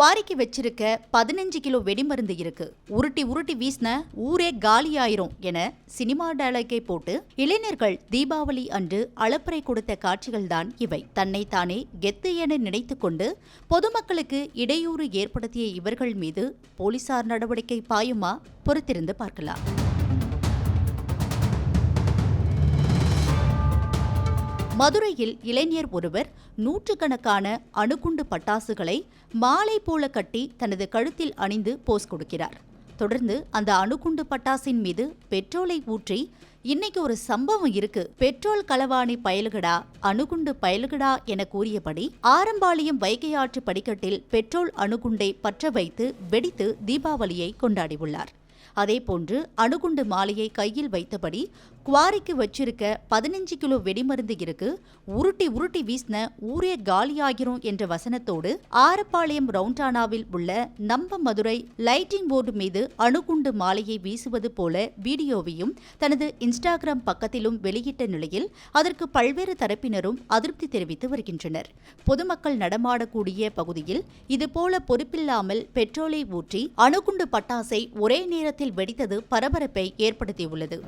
குவாரிக்கு வச்சிருக்க பதினஞ்சு கிலோ வெடிமருந்து இருக்கு. உருட்டி உருட்டி வீசின ஊரே காலியாயிரும் என சினிமா டயலாக்கை போட்டு இளைஞர்கள் தீபாவளி அன்று அளப்பறை கொடுத்த காட்சிகள்தான் இவை. தன்னை தானே கெத்து என நினைத்து கொண்டு பொதுமக்களுக்கு இடையூறு ஏற்படுத்திய இவர்கள் மீது போலீசார் நடவடிக்கை பாயுமா? பொறுத்திருந்து பார்க்கலாம். மதுரையில் இளைஞர் ஒருவர் நூற்றுக்கணக்கான அணுகுண்டு பட்டாசுகளை மாலை போல கட்டி தனது கழுத்தில் அணிந்து போஸ் கொடுக்கிறார். தொடர்ந்து அந்த அணுகுண்டு பட்டாசின் மீது பெட்ரோலை ஊற்றி இன்னைக்கு ஒரு சம்பவம் இருக்கு. பெட்ரோல் களவாணி பயலுகடா அணுகுண்டு பயலுகடா என கூறியபடி ஆரம்பாளையம் வைகை ஆற்று படிக்கட்டில் பெட்ரோல் அணுகுண்டை பற்ற வைத்து வெடித்து தீபாவளியை கொண்டாடியுள்ளார். அதேபோன்று அணுகுண்டு மாலையை கையில் வைத்தபடி குவாரிக்கு வச்சிருக்க பதினஞ்சு கிலோ வெடிமருந்து இருக்கு. உருட்டி உருட்டி வீசின ஊரே காலியாகிரும் என்ற வசனத்தோடு ஆரப்பாளையம் ரவுண்டானாவில் உள்ள நம்ப மதுரை லைட்டிங் போர்டு மீது அணுகுண்டு மாலையை வீசுவது போல வீடியோவையும் தனது இன்ஸ்டாகிராம் பக்கத்திலும் வெளியிட்ட நிலையில் அதற்கு பல்வேறு தரப்பினரும் அதிருப்தி தெரிவித்து வருகின்றனர். பொதுமக்கள் நடமாடக்கூடிய பகுதியில் இதுபோல பொறுப்பில்லாமல் பெட்ரோலை ஊற்றி அணுகுண்டு பட்டாசை ஒரே நேரத்தில் வெடித்தது பரபரப்பை ஏற்படுத்தியுள்ளது.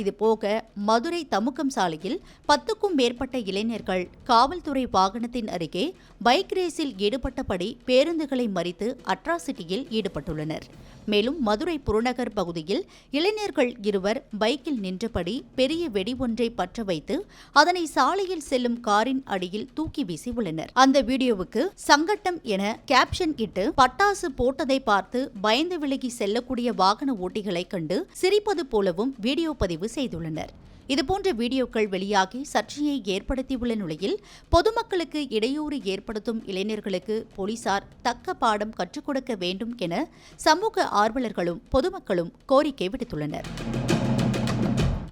இதுபோக மதுரை தமுக்கம் சாலையில் பத்துக்கும் மேற்பட்ட இளைஞர்கள் காவல்துறை வாகனத்தின் அருகே பைக் ரேஸில் ஈடுபட்டபடி பேருந்துகளை மறித்து அட்ராசிட்டியில் ஈடுபட்டுள்ளனர். மேலும் மதுரை புறநகர் பகுதியில் இளைஞர்கள் இருவர் பைக்கில் நின்றபடி பெரிய வெடி ஒன்றை பற்ற வைத்து அதனை சாலையில் செல்லும் காரின் அடியில் தூக்கி வீசி உள்ளனர். அந்த வீடியோவுக்கு சங்கட்டம் என கேப்ஷன் இட்டு பட்டாசு போட்டதை பார்த்து பயந்து விலகி செல்லக்கூடிய வாகன ஓட்டிகளை கண்டு சிரிப்பது போலவும் வீடியோ பதிவு செய்துள்ளனர். இதுபோன்ற வீடியோக்கள் வெளியாகி சர்ச்சையை ஏற்படுத்தியுள்ள நிலையில் பொதுமக்களுக்கு இடையூறு ஏற்படுத்தும் இளைஞர்களுக்கு போலீசார் தக்க பாடம் கற்றுக் கொடுக்க வேண்டும் என சமூக ஆர்வலர்களும் பொதுமக்களும் கோரிக்கை விடுத்துள்ளனர்.